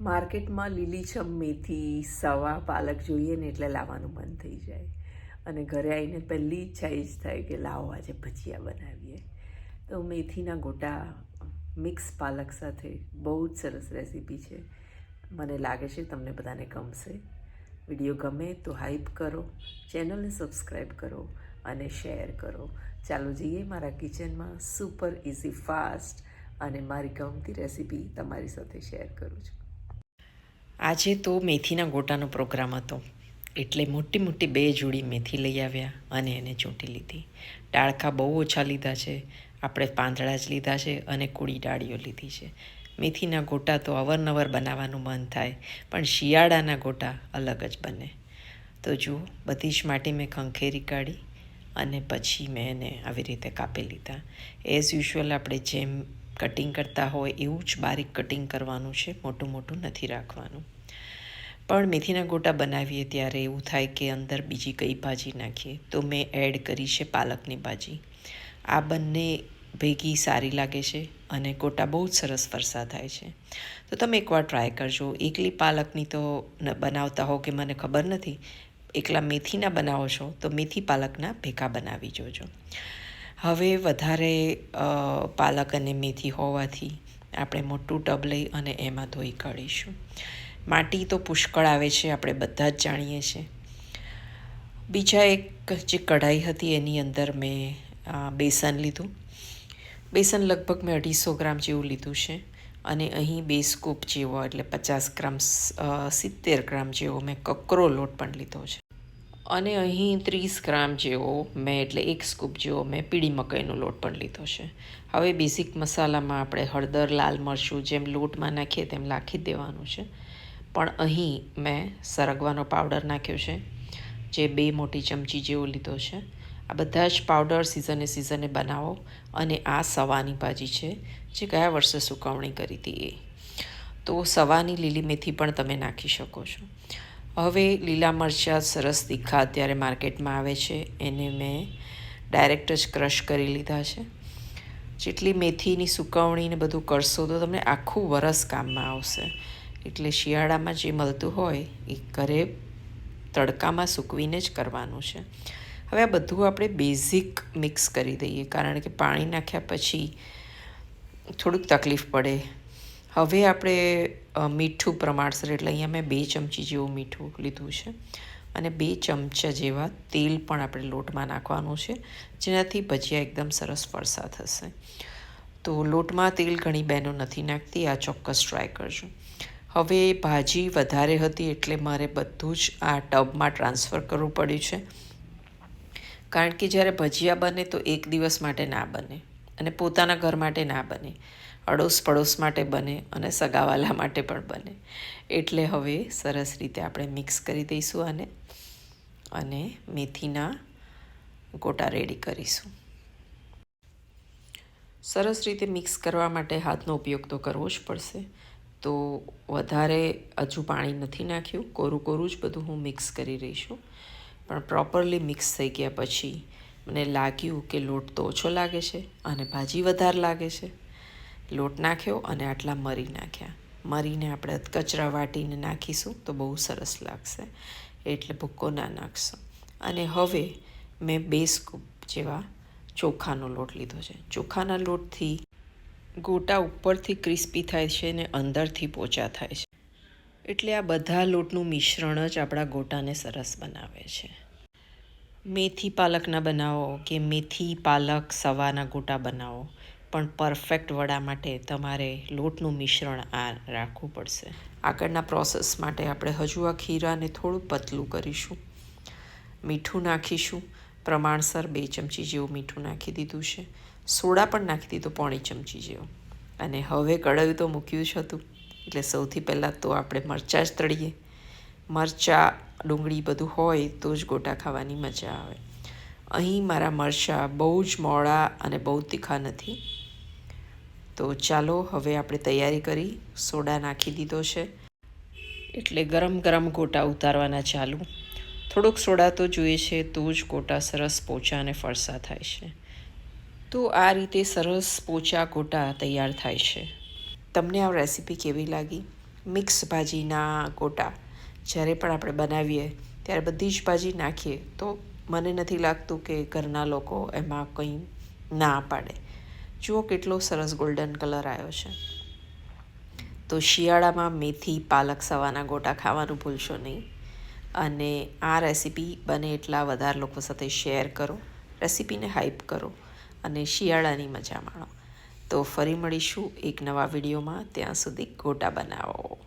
માર્કેટમાં લીલીછમ મેથી સવા પાલક જોઈએ ને એટલે લાવવાનું મન થઈ જાય. અને ઘરે આવીને પહેલી ઈચ્છા એ જ થાય કે લાવો આજે ભજીયા બનાવીએ. તો મેથીના ગોટા, મિક્સ પાલક સાથે, બહુ જ સરસ રેસીપી છે. મને લાગે છે તમને બધાને ગમશે. વીડિયો ગમે તો હાઈપ કરો ચેનલને સબસ્ક્રાઈબ કરો અને શેર કરો. ચાલો જઈએ મારા કિચનમાં સુપર ઇઝી ફાસ્ટ અને મારી ગમતી રેસીપી તમારી સાથે શેર કરું છું. આજે તો મેથીના ગોટાનો પ્રોગ્રામ હતો. એટલે મોટી મોટી બે જોડી મેથી લઈ આવ્યા અને એને ચૂંટી લીધી. ડાળખા બહુ ઓછા લીધા છે. આપણે પાંદડા જ લીધા છે અને કુડી ડાળીઓ લીધી છે. મેથીના ગોટા તો અવારનવાર બનાવવાનું મન થાય, પણ શિયાળાના ગોટા અલગ જ બને. તો જુઓ, બધી જ માટે મેં ખંખેરી કાઢી અને પછી મેં એને આવી રીતે કાપી લીધા. એઝ યુઝ્યુઅલ આપણે જેમ કટિંગ કરતા હોય એવું જ બારીક કટિંગ કરવાનું છે, મોટું મોટું નથી રાખવાનું. પણ મેથીના ગોટા બનાવીએ ત્યારે એવું થાય કે અંદર બીજી કઈ ભાજી નાખીએ. તો મેં એડ કરી છે પાલકની ભાજી. આ બંને ભેગી સારી લાગે છે અને ગોટા બહુ જ સરસ ફરસા થાય છે. તો તમે એકવાર ટ્રાય કરજો. એકલી પાલકની તો બનાવતા હો કે મને ખબર નથી. એકલા મેથીના બનાવો છો તો મેથી પાલકના ભેગા બનાવી જોજો. હવે વધારે પાલક અને મેથી હોવાથી આપણે મોટું ટબ લઈ અને એમાં ધોઈ કાઢીશું. માટી તો પુષ્કળ આવે છે, આપણે બધા જ જાણીએ છીએ. બીજા એક જે કઢાઈ હતી એની અંદર મેં બેસન લીધું. બેસન લગભગ મેં અઢીસો ગ્રામ જેવું લીધું છે અને અહીં બે સ્કૂપ જેવો, એટલે પચાસ ગ્રામ સિત્તેર ગ્રામ જેવો મેં કકરો લોટ પણ લીધો છે. અને અહીં ત્રીસ ગ્રામ જેવો મેં, એટલે એક સ્કૂપ જેવો મેં પીળી મકાઈનો લોટ પણ લીધો છે. હવે બેઝિક મસાલામાં આપણે હળદર, લાલ મરચું જેમ લોટમાં નાખીએ તેમ નાખી દેવાનું છે. પણ અહીં મેં સરગવાનો પાવડર નાખ્યો છે, જે બે મોટી ચમચી જેવો લીધો છે. આ બધા જ પાવડર સિઝને સિઝને બનાવો અને આ સવાની ભાજી છે, જે ગયા વર્ષે સુકવણી કરી હતી એ. તો સવાની લીલી મેથી પણ તમે નાખી શકો છો. હવે લીલા મરચાં સરસ તીખા અત્યારે માર્કેટમાં આવે છે. એને મેં ડાયરેક્ટ જ ક્રશ કરી લીધા છે. જેટલી મેથીની સુકવણીને બધું કરશો તો તમને આખું વરસ કામમાં આવશે. એટલે શિયાળામાં જે મળતું હોય એ ઘરે તડકામાં સૂકવીને જ કરવાનું છે. હવે આ બધું આપણે બેઝિક મિક્સ કરી દઈએ, કારણ કે પાણી નાખ્યા પછી થોડુંક તકલીફ પડે. હવે આપણે મીઠું પ્રમાણસર એટલે અહીંયા મેં બે ચમચી જેવું મીઠું લીધું છે. અને બે ચમચા જેવા તેલ પણ આપણે લોટમાં નાખવાનું છે, જેનાથી ભજીયા એકદમ સરસ ફરસા થશે તો લોટમાં તેલ ઘણી બહેનો નથી નાખતી, આ ચોક્કસ ટ્રાય કરજો. હવે ભાજી વધારે હતી એટલે મારે બધું જ આ ટબમાં ટ્રાન્સફર કરવું પડ્યું છે. કારણ કે જ્યારે ભજીયા બને તો એક દિવસ માટે ના બને અને પોતાના ઘર માટે ના બને. અડોસ પડોશ માટે બને અને સગાવાલા માટે પણ બને. એટલે હવે સરસ રીતે આપણે મિક્સ કરી દઈશું આને અને મેથીના ગોટા રેડી કરીશું. સરસ રીતે મિક્સ કરવા માટે હાથનો ઉપયોગ તો કરવો જ પડશે. તો વધારે હજુ પાણી નથી નાખ્યું. કોરું કોરું જ બધું હું મિક્સ કરી રહી છું. પણ પ્રોપરલી મિક્સ થઈ ગયા પછી મને લાગ્યું કે લોટ તો ઓછો લાગે છે અને ભાજી વધારે લાગે છે. લોટ નાખ્યો અને આટલા મરી નાખ્યા. મરીને આપણે કચરા વાટીને નાખીશું તો બહુ સરસ લાગશે. એટલે ભૂક્કો ના નાખશો. અને હવે મેં બે સ્કૂપ જેવા ચોખાનો લોટ લીધો છે. ચોખાના લોટથી ગોટા ઉપરથી ક્રિસ્પી થાય છે ને અંદરથી પોચા થાય છે. એટલે આ બધા લોટનું મિશ્રણ જ આપણા ગોટાને સરસ બનાવે છે. મેથી પાલકના બનાવો કે મેથી પાલક સવાના ગોટા બનાવો. પણ પરફેક્ટ વડા માટે તમારે લોટનું મિશ્રણ આ રાખવું પડશે. આગળના પ્રોસેસ માટે આપણે હજુ આ ખીરાને થોડું પતલું કરીશું. મીઠું નાખીશું. પ્રમાણસર બે ચમચી જેવું મીઠું નાખી દીધું છે. સોડા પણ નાખી દીધું, પોણી ચમચી જેવું. અને હવે કડાયું તો મૂક્યું જ હતું. એટલે સૌથી પહેલાં તો આપણે મરચાં જ તળીએ. મરચાં, ડુંગળી બધું હોય તો જ ગોટા ખાવાની મજા આવે. અહીં મારા મરચાં બહુ જ મોડા અને બહુ તીખા નથી. તો ચાલો હવે આપણે તૈયારી કરી સોડા નાખી દીધો છે. એટલે ગરમ ગરમ ગોટા ઉતારવાના ચાલુ. થોડોક સોડા તો જોઈએ છે તો જ ગોટા સરસ પોચા અને ફરસા થાય છે. તો આ રીતે સરસ પોચા ગોટા તૈયાર થાય છે. તમને આ રેસીપી કેવી લાગી? મિક્સ ભાજીના ગોટા. જ્યારે પણ આપણે બનાવીએ, ત્યારે બધી જ ભાજી નાખીએ, તો મને નથી લાગતું કે ઘરના લોકો એમાં કંઈ ના પાડે. જુઓ કેટલો સરસ ગોલ્ડન કલર આવ્યો છે. તો શિયાળામાં મેથી, પાલક સવાના ગોટા ખાવાનું ભૂલશો નહીં. અને આ રેસીપી બને એટલા વધારે લોકો સાથે શેર કરો. રેસીપીને હાઇપ કરો અને શિયાળાની મજા માણો. તો ફરી મળીશું એક નવા વિડીયોમાં ત્યાં સુધી ગોટા બનાવો.